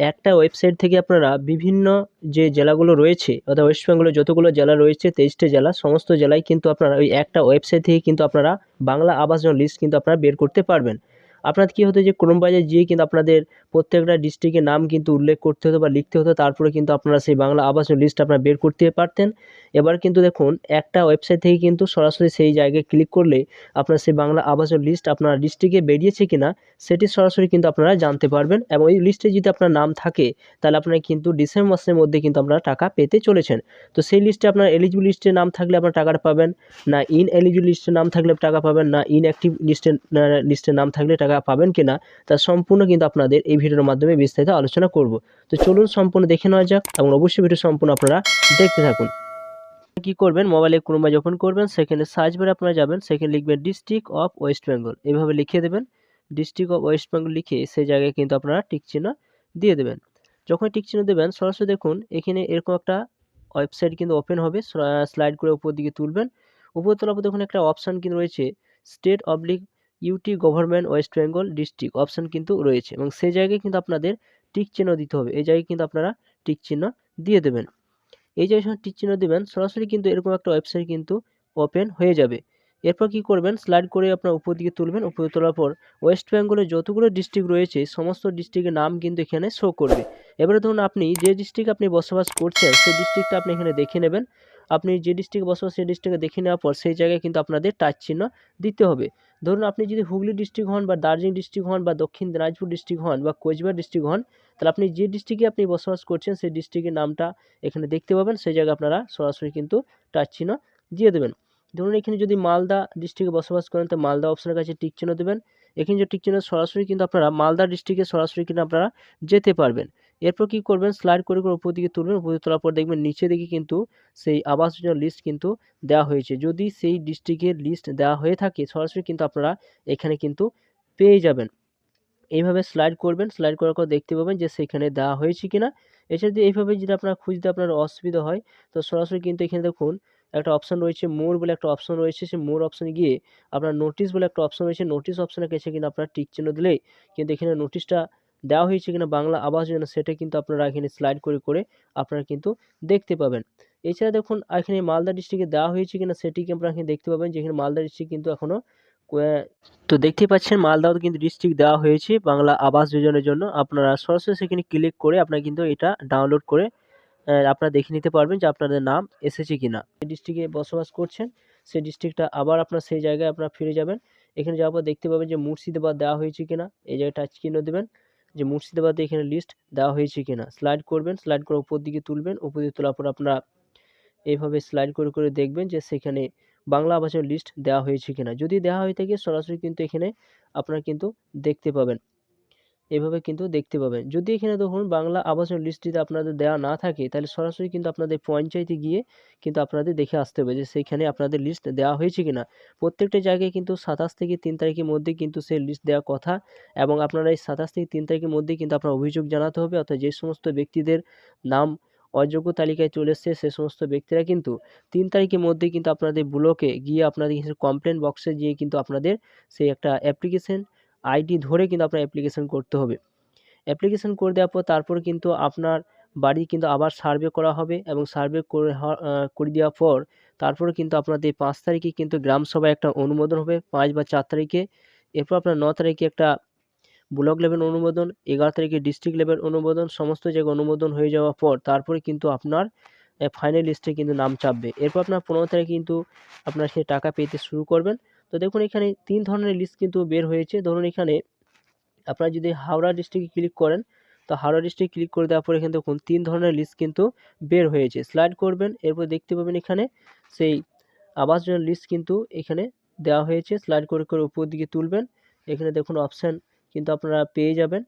একটা ওয়েবসাইট থেকে আপনারা বিভিন্ন যে জেলাগুলো রয়েছে, অর্থাৎ ওয়েস্ট বেঙ্গলের যতগুলো জেলা রয়েছে, তেইশটা জেলা, সমস্ত জেলায় কিন্তু আপনারা ওই একটা ওয়েবসাইট থেকে কিন্তু আপনারা বাংলা আবাস লিস্ট কিন্তু আপনারা বের করতে পারবেন। আপনাদের কী হতো যে ক্রোম গিয়ে কিন্তু আপনাদের প্রত্যেকটা ডিস্ট্রিক্টের নাম কিন্তু উল্লেখ করতে হতো বা লিখতে হতো, তারপরে কিন্তু আপনারা সেই বাংলা আবাস লিস্ট আপনারা বের করতে পারতেন। এবার কিন্তু দেখুন, একটা ওয়েবসাইট থেকে কিন্তু সরাসরি সেই জায়গায় ক্লিক করলে আপনার সেই বাংলা আবাস লিস্ট আপনার ডিস্ট্রিক্টে বেরিয়েছে কিনা, সেটি সরাসরি কিন্তু আপনারা জানতে পারবেন এবং এই লিস্টে যদি আপনার নাম থাকে, তাহলে আপনারা কিন্তু ডিসেম্বর মাসের মধ্যে কিন্তু আপনারা টাকা পেতে চলেছেন। তো সেই লিস্টে আপনার এলিজিবল লিস্টে নাম থাকলে আপনার টাকাটা পাবেন, না ইন এলিজিবল লিস্টে নাম থাকলে টাকা পাবেন, না ইন অ্যাক্টিভ লিস্টে লিস্টে নাম থাকলে টাকা পাবেন কিনা, তা সম্পূর্ণ কিন্তু আপনাদের এই ভিডিওর মাধ্যমে বিস্তারিত আলোচনা করব। তো চলুন সম্পূর্ণ দেখে নেওয়া যাক এবং অবশ্যই ভিডিও সম্পূর্ণ আপনারা দেখতে থাকুন। কি করবেন? মোবাইলে ক্রোমা যখন করবেন, সেখানে সার্চ বারে আপনারা যাবেন, সেখানে লিখবেন ডিস্ট্রিক্ট অফ ওয়েস্ট বেঙ্গল এভাবে লিখে দেবেন ডিস্ট্রিক্ট অফ ওয়েস্ট বেঙ্গল লিখে সেই জায়গায় কিন্তু আপনারা টিক চিহ্ন দিয়ে দেবেন। যখন টিক চিহ্ন দেবেন, সরাসরি দেখুন, এখানে এরকম একটা ওয়েবসাইট কিন্তু ওপেন হবে স্লাইড করে উপর দিকে তুলবেন। উপর তোলার পর দেখুন একটা অপশান কিন্তু রয়েছে state oblique UT government West Bengal district option কিন্তু রয়েছে এবং সেই জায়গায় কিন্তু আপনাদের টিক চিহ্ন দিতে হবে। এই জায়গায় কিন্তু আপনারা টিক চিহ্ন দিয়ে দেবেন। এই জায়গায় যখন টিক চিহ্ন দেবেন, সরাসরি কিন্তু এরকম একটা ওয়েবসাইট কিন্তু ওপেন হয়ে যাবে। এরপর কি করবেন? স্লাইড করে আপনার উপর দিকে তুলবেন। উপরে তোলার পর ওয়েস্ট বেঙ্গলের যতগুলো ডিস্ট্রিক্ট রয়েছে, সমস্ত ডিস্ট্রিক্টের নাম কিন্তু এখানে শো করবে। এবারে ধরুন আপনি যে ডিস্ট্রিক্ট আপনি বসবাস করছেন, সেই ডিস্ট্রিক্টটা আপনি এখানে দেখে নেবেন। আপনি যে ডিস্ট্রিক্টে বসবাস, সেই ডিস্ট্রিক্টে দেখে নেওয়ার পর সেই জায়গায় কিন্তু আপনাদের টাচ চিহ্ন দিতে হবে। ধরুন আপনি যদি হুগলি ডিস্ট্রিক্ট হন বা দার্জিলিং ডিস্ট্রিক্ট হন বা দক্ষিণ দিনাজপুর ডিস্ট্রিক্ট হন বা কোচবিহার ডিস্ট্রিক্ট হন, তাহলে আপনি যে ডিস্ট্রিক্টে আপনি বসবাস করছেন, সেই ডিস্ট্রিক্টের নামটা এখানে দেখতে পাবেন। সেই জায়গায় আপনারা সরাসরি কিন্তু টাচ চিহ্ন দিয়ে দেবেন। ধরুন এখানে যদি মালদা ডিস্ট্রিক্টে বসবাস করেন, তো মালদা অপশনের কাছে টিক চিহ্ন দেবেন। এখানে যে টিক চিহ্ন সরাসরি কিন্তু আপনারা মালদা ডিস্ট্রিক্টে সরাসরি কিন্তু আপনারা যেতে পারবেন। এরপর কী করবেন? স্লাইড করে করে উপর দিকে তুলবেন, উপর দিকে তোলার পর দেখবেন নিচে দিকে কিন্তু সেই আবাস যোজনার লিস্ট কিন্তু দেওয়া হয়েছে। যদি সেই ডিস্ট্রিক্টের লিস্ট দেওয়া হয়ে থাকে, সরাসরি কিন্তু আপনারা এখানে কিন্তু পেয়ে যাবেন। এইভাবে স্লাইড করবেন স্লাইড করার পর দেখতে পাবেন যে সেখানে দেওয়া হয়েছে কিনা। এছাড়া যদি এইভাবে যদি আপনার খুঁজতে আপনার অসুবিধা হয়, তো সরাসরি কিন্তু এখানে দেখুন একটা অপশান রয়েছে মোর বলে একটা অপশান রয়েছে। সেই মোর অপশানে গিয়ে আপনার নোটিশ বলে একটা অপশান রয়েছে। নোটিশ অপশানে গেছে কিন্তু আপনার টিক চিহ্ন দিলেই কিন্তু এখানে নোটিশটা দেওয়া হয়েছে কিনা বাংলা আবাস যোজনা সেটা কিন্তু আপনারা এখানে স্লাইড করে করে আপনারা কিন্তু দেখতে পাবেন। এছাড়া দেখুন, এখানে মালদা ডিস্ট্রিক্টে দেওয়া হয়েছে কিনা সেটিকে আপনারা এখানে দেখতে পাবেন যেখানে মালদা ডিস্ট্রিক্ট কিন্তু এখনও তো দেখতে পাচ্ছেন মালদাও কিন্তু ডিস্ট্রিক্ট দেওয়া হয়েছে বাংলা আবাস যোজনার জন্য। আপনারা সরাসরি সেখানে ক্লিক করে আপনারা কিন্তু এটা ডাউনলোড করে আপনারা দেখে নিতে পারবেন যে আপনাদের নাম এসেছে কি না যে ডিস্ট্রিক্টে বসবাস করছেন সেই ডিস্ট্রিক্টটা আবার আপনার সেই জায়গায় আপনারা ফিরে যাবেন। এখানে যাওয়ার পর দেখতে পাবেন যে মুর্শিদাবাদ দেওয়া হয়েছে কিনা, এই জায়গায় টাচ চিহ্ন দেবেন। যে মুর্শিদাবাদে এখানে লিস্ট দেওয়া হয়েছে কিনা। স্লাইড করবেন স্লাইড করে উপর দিকে তুলবেন, উপর দিকে তোলার পর আপনারা এইভাবে স্লাইড করে করে দেখবেন যে সেখানে বাংলা ভাষার লিস্ট দেওয়া হয়েছে কিনা। যদি দেওয়া হয়ে থাকে, সরাসরি কিন্তু এখানে আপনারা কিন্তু দেখতে পাবেন। এভাবে কিন্তু দেখতে পাবেন। যদি এখানে দেখুন বাংলা আবাসন লিস্ট যদি আপনাদের দেওয়া না থাকে, তাহলে সরাসরি কিন্তু আপনাদের পঞ্চায়েতে গিয়ে কিন্তু আপনাদের দেখে আসতে হবে যে সেইখানে আপনাদের লিস্ট দেওয়া হয়েছে কিনা। প্রত্যেকটা জায়গায় কিন্তু সাতাশ থেকে তিন তারিখের মধ্যে কিন্তু সেই লিস্ট দেওয়ার কথা এবং আপনারা এই সাতাশ থেকে তিন তারিখের মধ্যেই কিন্তু আপনার অভিযোগ জানাতে হবে। অর্থাৎ যে সমস্ত ব্যক্তিদের নাম অযোগ্য তালিকায় চলে এসছে, সে সমস্ত ব্যক্তিরা কিন্তু তিন তারিখের মধ্যে কিন্তু আপনাদের ব্লকে গিয়ে আপনাদের কমপ্লেন বক্সে গিয়ে কিন্তু আপনাদের সেই একটা অ্যাপ্লিকেশন আইডি ধরে কিন্তু আপনার অ্যাপ্লিকেশন করতে হবে। অ্যাপ্লিকেশন করে দেওয়ার পর তারপর কিন্তু আপনার বাড়ি কিন্তু আবার সার্ভে করা হবে এবং সার্ভে করে করে দেওয়ার পর তারপরে কিন্তু আপনাদের পাঁচ তারিখে কিন্তু গ্রাম সভায় একটা অনুমোদন হবে, পাঁচ বা চার তারিখে। এরপর আপনার ন তারিখে একটা ব্লক লেভেল অনুমোদন, এগারো তারিখে ডিস্ট্রিক্ট লেভেল অনুমোদন, সমস্ত জায়গায় অনুমোদন হয়ে যাওয়ার পর তারপরে কিন্তু আপনার ফাইনাল লিস্টে কিন্তু নাম চাপবে। এরপর আপনার পনেরো তারিখে কিন্তু আপনার সে টাকা পেতে শুরু করবেন। তো দেখুন এখানে তিন ধরনের লিস্ট কিন্তু বের হয়েছে। ধরুন এখানে আপনারা যদি হাওড়া ডিস্ট্রিক্টে ক্লিক করেন, তো হাওড়া ডিস্ট্রিক্ট ক্লিক করে দেওয়ার পর এখানে দেখুন তিন ধরনের লিস্ট কিন্তু বের হয়েছে। স্লাইড করবেন, এরপর দেখতে পাবেন এখানে সেই আবাস যোজনার লিস্ট কিন্তু এখানে দেওয়া হয়েছে। স্লাইড করে করে উপর দিকে তুলবেন, এখানে দেখুন অপশান কিন্তু আপনারা পেয়ে যাবেন।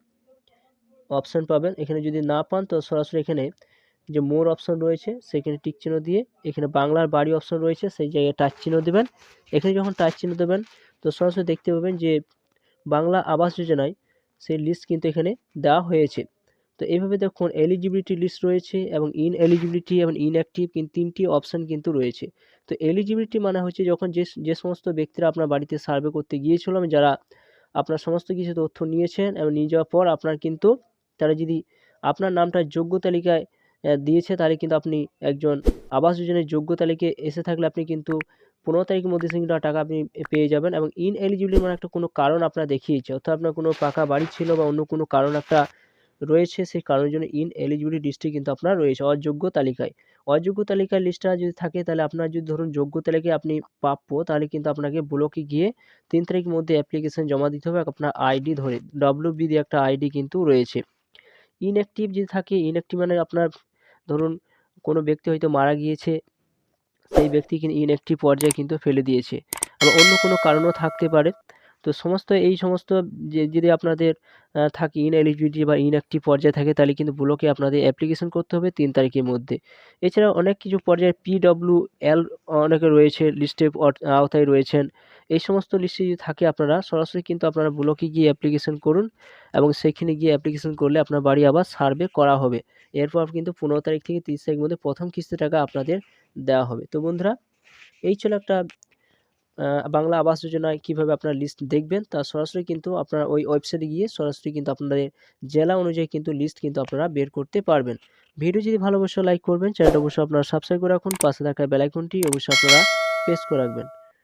অপশান পাবেন। এখানে যদি না পান, তো সরাসরি এখানে যে মোর অপশন রয়েছে, সেখানে টিক চিহ্ন দিয়ে, এখানে বাংলার বাড়ি অপশন রয়েছে, সেই জায়গায় টাচ চিহ্ন দেবেন। এখানে যখন টাচ চিহ্ন দেবেন, তো সরাসরি দেখতে পাবেন যে বাংলা আবাস যোজনায় সেই লিস্ট কিন্তু এখানে দেওয়া হয়েছে। তো এইভাবে দেখুন এলিজিবিলিটি লিস্ট রয়েছে এবং ইন এলিজিবিলিটি এবং ইনঅ্যাক্টিভ কিন্তু তিনটি অপশান কিন্তু রয়েছে। তো এলিজিবিলিটি মানে হচ্ছে যখন যে যে সমস্ত ব্যক্তিরা আপনার বাড়িতে সার্ভে করতে গিয়েছিলাম, যারা আপনার সমস্ত কিছু তথ্য নিয়েছেন এবং নিয়ে যাওয়ার পর আপনার কিন্তু, তারা যদি আপনার নামটা যোগ্য তালিকায় দিয়েছে, তাহলে কিন্তু আপনি একজন আবাস যোজনার যোগ্য তালিকায় এসে থাকলে আপনি কিন্তু পনেরো তারিখের মধ্যে কিন্তু টাকা আপনি পেয়ে যাবেন এবং ইন এলিজিবিলিটি মানে একটা কোনো কারণ আপনার দেখিয়েছে, অর্থাৎ আপনার কোনো পাকা বাড়ি ছিল বা অন্য কোনো কারণ একটা রয়েছে, সেই কারণের জন্য ইন এলিজিবিলিটি লিস্টে কিন্তু আপনার রয়েছে, অযোগ্য তালিকায়। অযোগ্য তালিকায় লিস্টটা যদি থাকে, তাহলে আপনার যদি ধরুন যোগ্য তালিকায় আপনি প্রাপ্য, তাহলে কিন্তু আপনাকে ব্লকে গিয়ে তিন তারিখের মধ্যে অ্যাপ্লিকেশন জমা দিতে হবে আপনার আইডি ধরে ডব্লিউ বি দিয়ে একটা আইডি কিন্তু রয়েছে। ইনঅ্যাক্টিভ যদি থাকে ইনঅ্যাক্টিভ মানে আপনার ধরুন, কোনো ব্যক্তি হয়তো মারা গিয়েছে, সেই ব্যক্তি কিন্তু ইনএক্টিভ পর্যায়ে কিন্তু ফেলে দিয়েছে। আবার অন্য কোনো কারণও থাকতে পারে। তো সমস্ত এই সমস্ত যে, যদি আপনাদের থাকে ইনএলিজিবিলিটি বা ইনঅ্যাক্টিভ পর্যায়ে থাকে, তাহলে কিন্তু ব্লকে আপনাদের অ্যাপ্লিকেশন করতে হবে তিন তারিখের মধ্যে। এছাড়া অনেক কিছু পর্যায়ে পিডব্লিউ এল অনেকে রয়েছে লিস্টে আওতায় রয়েছেন। এই সমস্ত লিস্টে যদি থাকে আপনারা, সরাসরি কিন্তু আপনারা ব্লকে গিয়ে অ্যাপ্লিকেশন করুন এবং সেখানে গিয়ে অ্যাপ্লিকেশন করলে আপনার বাড়ি আবার সার্ভে করা হবে। এরপর কিন্তু পনেরো তারিখ থেকে তিরিশ তারিখের মধ্যে প্রথম কিস্তি টাকা আপনাদের দেওয়া হবে। তো বন্ধুরা, এই ছিল একটা বাংলা আবাস যোজনায় কীভাবে আপনার লিস্ট দেখবেন, তা সরাসরি কিন্তু আপনার ওই ওয়েবসাইটে গিয়ে সরাসরি কিন্তু আপনাদের জেলা অনুযায়ী কিন্তু লিস্ট কিন্তু আপনারা বের করতে পারবেন। ভিডিও যদি ভালোবাসে লাইক করবেন চ্যানেলটা অবশ্যই আপনারা সাবস্ক্রাইব করে রাখুন, পাশে থাকা বেলাইকনটি অবশ্যই আপনারা প্রেস করে রাখবেন।